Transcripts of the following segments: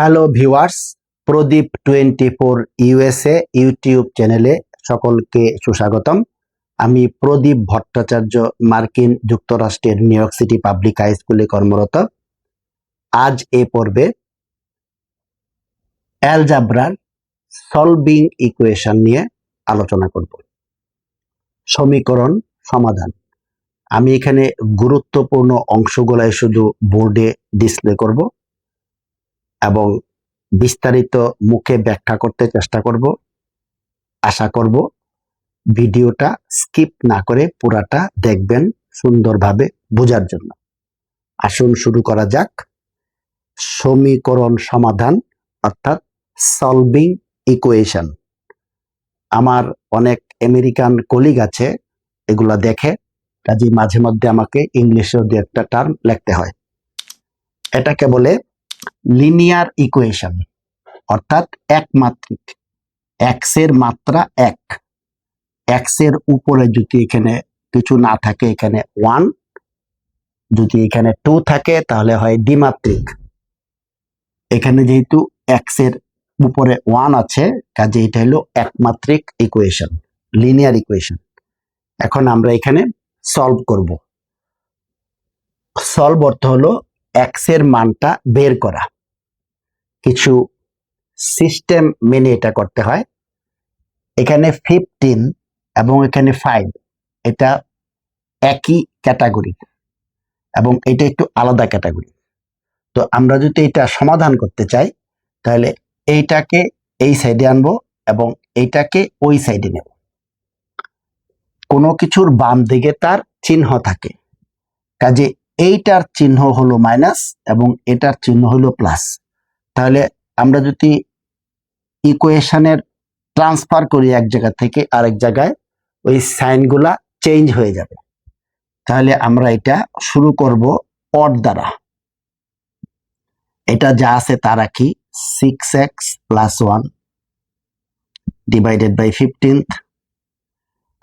Hello viewers Pradip twenty four USA YouTube চ্যানেলে সকলকে সুস্বাগতম। আমি প্রদীপ ভট্টাচার্য, মার্কিন যুক্তরাষ্ট্রের New York City public high স্কুলে কর্মরত। আজ এ পর্বে অ্যালজাব্রার সলভিং ইকুয়েশন নিয়ে আলোচনা করব। সমীকরণ সমাধান। আমি এখানে গুরুত্বপূর্ণ অংশগুলাই শুধু বোর্ডে ডিসপ্লে করব। এবং বিস্তারিত মুখে ব্যাখ্যা করতে চেষ্টা করব। আশা করব ভিডিওটা স্কিপ না করে পুরাটা দেখবেন সুন্দরভাবে বোঝার জন্য। আসুন শুরু করা যাক। সমীকরণ সমাধান অর্থাৎ সলভিং ইকুয়েশন আমার অনেক আমেরিকান কলিগ আছে, এগুলা দেখে কাজে মাঝে মধ্যে আমাকে ইংলিশেও দু একটা টার্ম লিখতে হয়। এটাকে বলে লিনিয়ার ইকুয়েশন অর্থাৎ একমাত্রিক এক্সের মাত্রা এক। এক্সের উপরে যদি এখানে কিছু না থাকে, এখানে ওয়ান যদি এখানে টু থাকে, তাহলে হয় দ্বিমাত্রিক। এখানে যেহেতু এক্সের উপরে ওয়ান আছে, কাজে এটা হলো একমাত্রিক ইকুয়েশন লিনিয়ার ইকুয়েশন এখন আমরা এখানে সলভ করব। সলভ অর্থ হলো এক্সের মানটা বের করা। কিছু সিস্টেম মেনে এটা করতে হয়। এখানে ফিফটিন এবং এখানে ফাইভ এটা একই ক্যাটাগরি এবং এটা একটু আলাদা ক্যাটাগরি তো আমরা যদি এটা সমাধান করতে চাই, তাহলে এইটাকে এই সাইডে আনব এবং এইটাকে ওই সাইডে নেব। কোনো কিছুর বাম দিকে তার চিহ্ন থাকে। কাজে এইটার চিহ্ন হলো মাইনাস এবং এটার চিহ্ন হলো প্লাস তাহলে আমরা যদি ইকুয়েশনের ট্রান্সফার করি এক জায়গা থেকে আরেক জায়গায়, ওই সাইনগুলা চেঞ্জ হয়ে যাবে। তাহলে আমরা এটা শুরু করব অড দ্বারা। এটা যা আছে তা রাখি six x plus one divided by fifteenth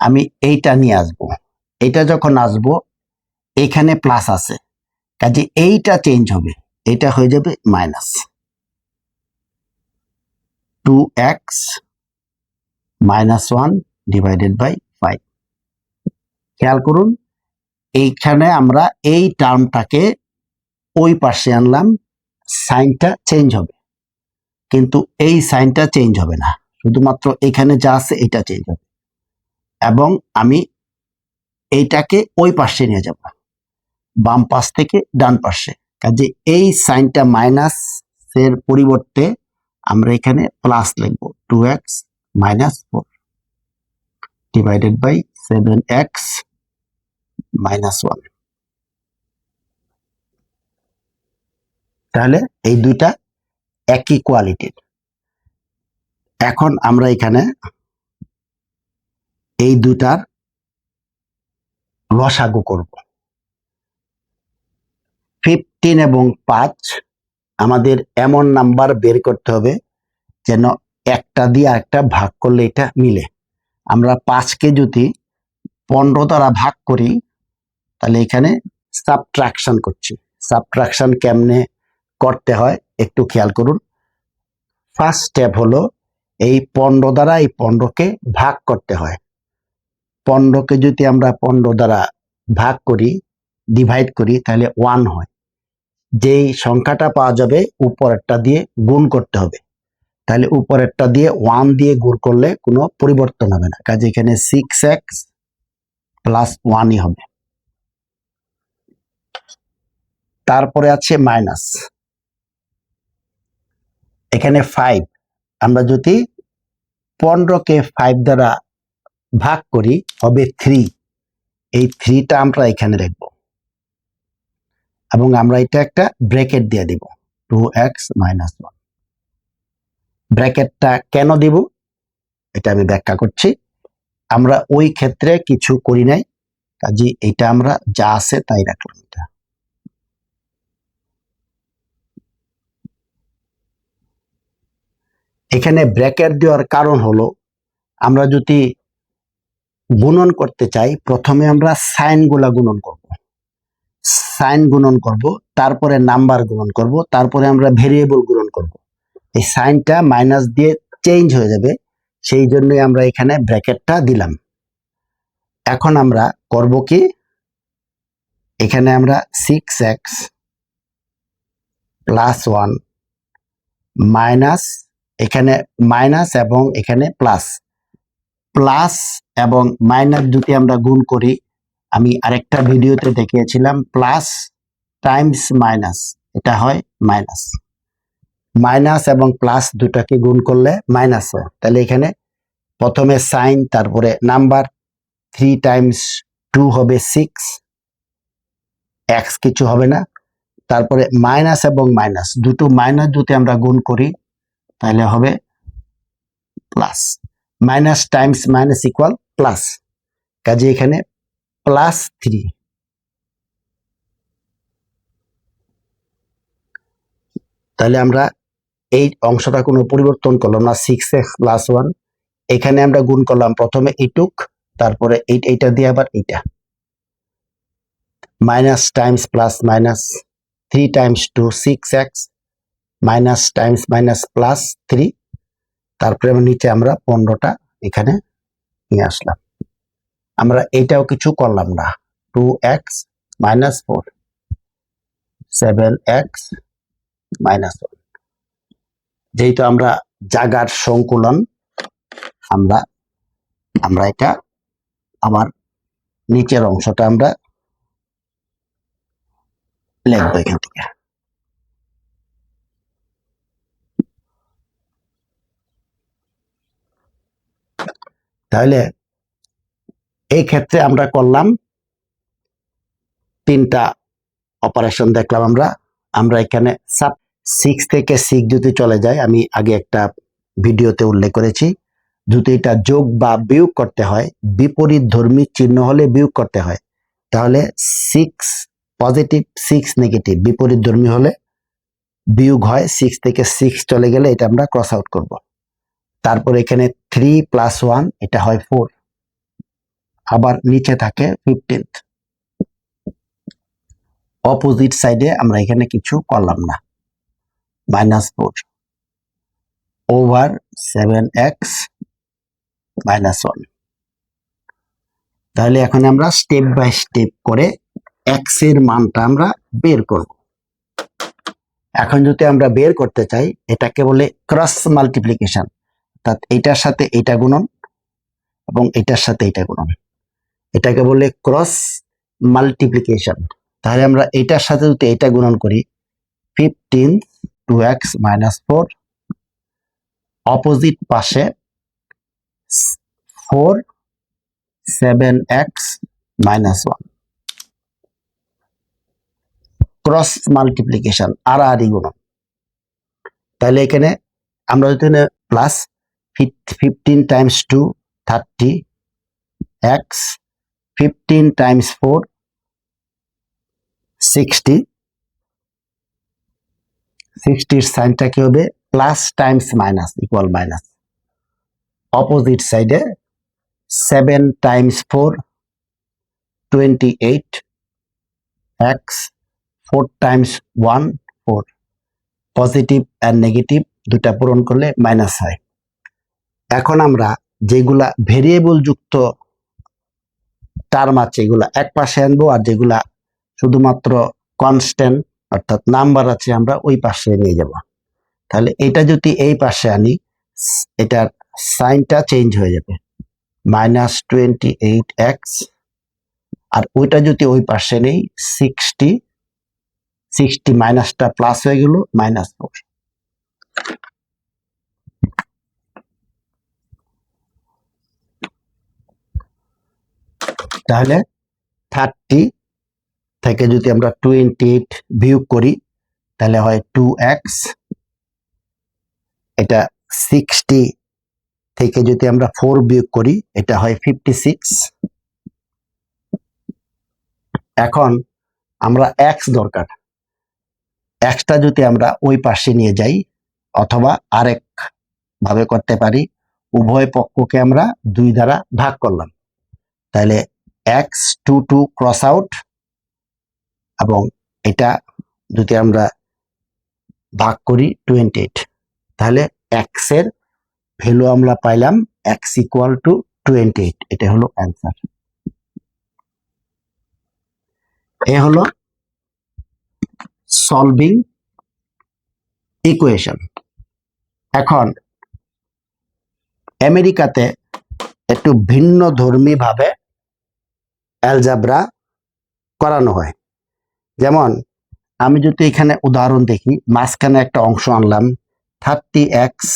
আমি এইটা নিয়ে আসব। এটা যখন আসব এখানে প্লাস আছে। কাজে এইটা চেঞ্জ হবে, এটা হয়ে যাবে minus two x minus one divided by five খেয়াল করুন, এইখানে আমরা এই টার্মটাকে ওই পাশে আনলাম সাইনটা চেঞ্জ হবে। কিন্তু এই সাইনটা চেঞ্জ হবে না, শুধুমাত্র এখানে যা আছে এটা চেঞ্জ হবে। এবং আমি এইটাকে ওই পাশে নিয়ে যাব। বাম পাশ থেকে ডান পাশে। কাজে এই সাইনটা মাইনাস এর পরিবর্তে আমরা এখানে প্লাস লিখব। Two x minus four divided by seven x minus one তাহলে এই দুইটা একই কোয়ালিটির এখন আমরা এখানে এই দুটার লসাগু করব। ফিফটিন এবং পাঁচ আমাদের এমন নাম্বার বের করতে হবে যেন একটা দিয়ে একটা ভাগ করলে এটা মিলে। আমরা পাঁচকে যদি পনেরো দ্বারা ভাগ করি, তাহলে এখানে সাবট্রাকশন করছি। সাবট্রাকশন কেমনে করতে হয় একটু খেয়াল করুন। ফার্স্ট স্টেপ হলো এই পনেরো দ্বারা এই পনেরোকে ভাগ করতে হয়। পনেরোকে যদি আমরা পনেরো দ্বারা ভাগ করি ডিভাইড করি, তাহলে ওয়ান হয়। যেই সংখ্যাটা পাওয়া যাবে উপরেরটা দিয়ে গুণ করতে হবে। তাহলে উপরেরটা দিয়ে ওয়ান দিয়ে গুণ করলে কোনো পরিবর্তন হবে না। কাজে এখানে সিক্স এক্স প্লাস ওয়ানই হবে। তারপরে আছে মাইনাস এখানে ফাইভ আমরা যদি পনেরোকে ফাইভ দ্বারা ভাগ করি, হবে থ্রি এই থ্রিটা আমরা এখানে রাখব এবং আমরা এটা একটা ব্র্যাকেট দিয়ে দিব। টু এক্স মাইনাস ওয়ান ব্র্যাকেটটা কেন দিব? এটা আমি ব্যাখ্যা করছি। আমরা ওই ক্ষেত্রে কিছু করি নাই। কাজে এটা আমরা যা আছে তাই রাখলাম এটা। এখানে ব্র্যাকেট দেওয়ার কারণ হলো, আমরা যদি গুণন করতে চাই, প্রথমে আমরা সাইনগুলা গুণন করব। সাইন গুণন করব, তারপরে নাম্বার গুণন করব, তারপরে আমরা ভেরিয়েবল গুণন করব। এই সাইনটা মাইনাস দিয়ে চেঞ্জ হয়ে যাবে, সেই জন্যই আমরা এখানে ব্র্যাকেটটা দিলাম। এখন আমরা করব কি? এখানে আমরা six x plus one minus এখানে মাইনাস এবং এখানে প্লাস প্লাস এবং মাইনাস দুটি আমরা গুণ করি আমি আরেকটা ভিডিওতে দেখিয়েছিলাম প্লাস টাইমস মাইনাস এটা হয় মাইনাস মাইনাস এবং প্লাস দুটাকে গুণ করলে মাইনাস হয়। তাহলে এখানে প্রথমে সাইন তারপরে নাম্বার থ্রি টাইমস টু হবে সিক্স এক্স কিছু হবে না। তারপরে মাইনাস এবং মাইনাস দুটো মাইনাস দুটি আমরা গুণ করি, তাহলে হবে plus minus times minus equal plus কাজে এখানে প্লাস থ্রি তাহলে আমরা এই অংশটা কোনো পরিবর্তন করলাম না সিক্স এক্স প্লাস ওয়ান এখানে আমরা গুণ করলাম, প্রথমে এইটুক তারপরে এই এইটা দিয়ে আবার এইটা। Minus times plus minus three times two six x minus times minus plus three তারপরে নিচে আমরা পনেরোটা এখানে নিয়ে আসলাম। আমরা এটাও কিছু করলাম না। Two x minus four seven x minus one যেহেতু আমরা জাগার সংকুলন, আমরা আমরা এটা আমার নিচের অংশটা আমরা লিখব এখান থেকে। তাহলে এই ক্ষেত্রে আমরা করলাম তিনটা অপারেশন দেখলাম আমরা। আমরা এখানে সাব সিক্স থেকে সিক্স যদি চলে যায়। আমি আগে একটা ভিডিওতে উল্লেখ করেছি। যদি এটা যোগ বা বিয়োগ করতে হয়। বিপরীত ধর্মী চিহ্ন হলে বিয়োগ করতে হয়। তাহলে সিক্স পজিটিভ সিক্স নেগেটিভ বিপরীত ধর্মী হলে বিয়োগ হয়। সিক্স থেকে সিক্স চলে গেলে এটা আমরা ক্রস আউট করব। তারপর এখানে থ্রি প্লাস ওয়ান এটা হয় ফোর আবার নিচে থাকে ফিফটিন্থ অপোজিট সাইডে আমরা এখানে কিছু করলাম না। Minus four over seven x minus one তাহলে এখন আমরা স্টেপ বাই স্টেপ করে এক্সের মানটা আমরা বের করব। এখন যদি আমরা বের করতে চাই, এটাকে বলে ক্রস মাল্টিপ্লিকেশন অর্থাৎ এটার সাথে এটা গুণন এবং এটার সাথে এটা গুণন। এটাকে বলে ক্রস মাল্টিপ্লিকেশন তাহলে আমরা এটার সাথে যদি এটা গুণন করি fifteen two x minus four opposite পাশে four seven x minus one cross multiplication আর আর গুণন। তাহলে এখানে আমরা যদি plus fifteen times two thirty x fifteen times four sixty সিক্সটির সাইনটা কি হবে? Plus times minus equal minus opposite সাইডে seven times four twenty eight x four times one four positive and negative দুটা পূরণ করলে মাইনাস হয়। এখন আমরা যেগুলা ভেরিয়েবল যুক্ত টার্ম আছে এগুলা এক পাশে আনব আর যেগুলা শুধুমাত্র কনস্ট্যান্ট অর্থাৎ নাম্বার আছে, আমরা ওই পাশে নিয়ে যাব। তাহলে এটা যদি এই পাশে আনি, এটার সাইনটা চেঞ্জ হয়ে যাবে। মাইনাস টোয়েন্টি এইট এক্স আর ওইটা যদি ওই পাশে নেই সিক্সটি সিক্সটি মাইনাসটা প্লাস হয়ে গেল মাইনাস ফোর তাহলে থার্টি থেকে যদি আমরা টোয়েন্টি এইট বিয়োগ করি, তাহলে হয় টু এক্স এটা সিক্সটি থেকে যদি আমরা ফোর বিয়োগ করি, এটা হয় ফিফটি সিক্স এখন আমরা এক্স দরকার। এক্সটা যদি আমরা ওই পাশে নিয়ে যাই, অথবা আরেক ভাবে করতে পারি, উভয় পক্ষকে আমরা দুই দ্বারা ভাগ করলাম। তাহলে x two two cross out এবং এটা যদি আমরা ভাগ করি টোয়েন্টি এইট তাহলে এক্সের ভ্যালু আমরা পাইলাম এক্স ইকুয়াল এটা হলো অ্যান্সার এ হলো সলভিং ইকুয়েশন এখন আমেরিকাতে একটু ভিন্ন ধর্মী ভাবে অ্যালজাবরা করানো হয়। যেমন, আমি যদি এখানে উদাহরণ দেখি, মাঝখানে একটা অংশ আনলাম thirty x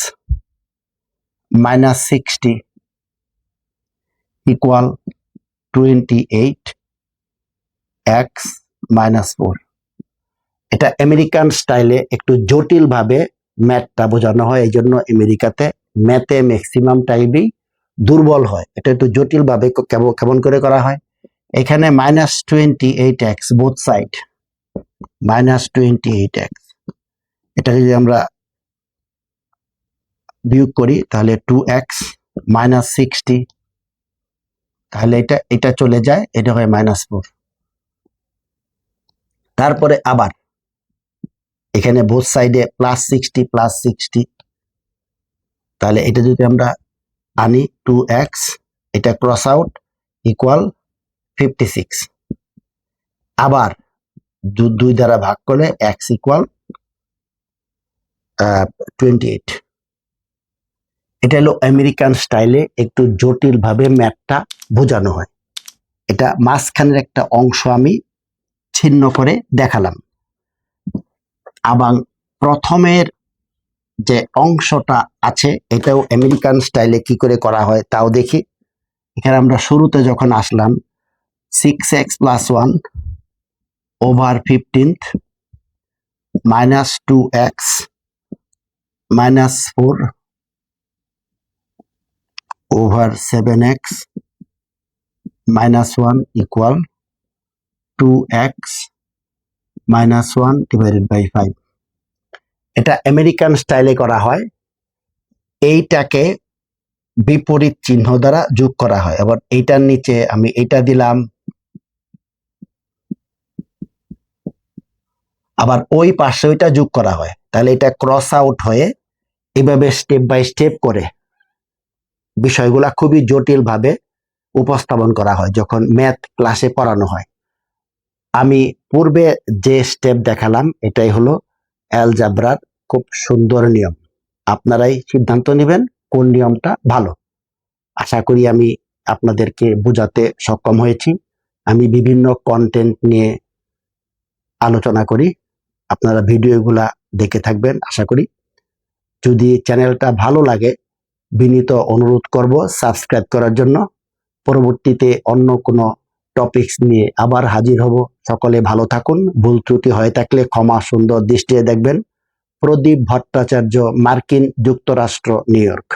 minus sixty equal twenty eight x minus four এটা আমেরিকান স্টাইলে একটু জটিলভাবে ম্যাথটা বোঝানো হয় এই জন্য আমেরিকাতে ম্যাথে ম্যাক্সিমাম টাইমই দুর্বল হয়। এটা একটু জটিলভাবে কেমন করে করা হয়? এখানে minus twenty eight x both side minus twenty eight x এটা যদি আমরা বিয়োগ করি, তাহলে টু এক্স মাইনাস সিক্সটি তাহলে এটা এটা চলে যায়, এটা হয় মাইনাস ফোর তারপরে আবার, এখানে বোথ সাইডে প্লাস সিক্সটি প্লাস সিক্সটি তাহলে এটা যদি আমরা আনি টু এক্স এটা cross out equal fifty six আবার দুই দ্বারা ভাগ করলে এক্স ইকুয়াল টোয়েন্টি এইট এটা হলো আমেরিকান স্টাইলে একটু জটিল ভাবে ম্যাপটা বোঝানো হয়। এটা মাঝখানের একটা অংশ আমি ছিন্ন করে দেখালাম। আবার প্রথমের যে অংশটা আছে, এটাও আমেরিকান স্টাইলে কি করে করা হয় তাও দেখি। এখানে আমরা শুরুতে যখন আসলাম six x plus one over fifteenth minus two x minus four over seven x minus one equal two x minus one divided by five এটা আমেরিকান স্টাইলে করা হয়। এইটাকে বিপরীত চিহ্ন দ্বারা যোগ করা হয়। আবার এইটার নিচে আমি এইটা দিলাম আবার ওই পাশে ওইটা যোগ করা হয়। তাহলে এটা ক্রস আউট হয়ে এভাবে স্টেপ বাই স্টেপ করে বিষয়গুলা খুবই জটিল ভাবে উপস্থাপন করা হয়, যখন ম্যাথ ক্লাসে পড়ানো হয়। আমি পূর্বে যে স্টেপ দেখালাম, এটাই হলো অ্যালজাব্রার খুব সুন্দর নিয়ম। আপনারাই সিদ্ধান্ত নেবেন কোন নিয়মটা ভালো। আশা করি আমি আপনাদেরকে বোঝাতে সক্ষম হয়েছি। আমি বিভিন্ন কন্টেন্ট নিয়ে আলোচনা করি। আপনারা ভিডিওগুলা দেখে থাকবেন, আশা করি। যদি চ্যানেলটা ভালো লাগে, বিনীত অনুরোধ করব সাবস্ক্রাইব করার জন্য। পরবর্তীতে অন্য কোনো টপিকস নিয়ে আবার হাজির হব। সকলে ভালো থাকুন, ভুল ত্রুটি হয়ে থাকলে ক্ষমা সুন্দর দৃষ্টিতে দেখবেন। প্রদীপ ভট্টাচার্য, মার্কিন যুক্তরাষ্ট্র, নিউ ইয়র্ক।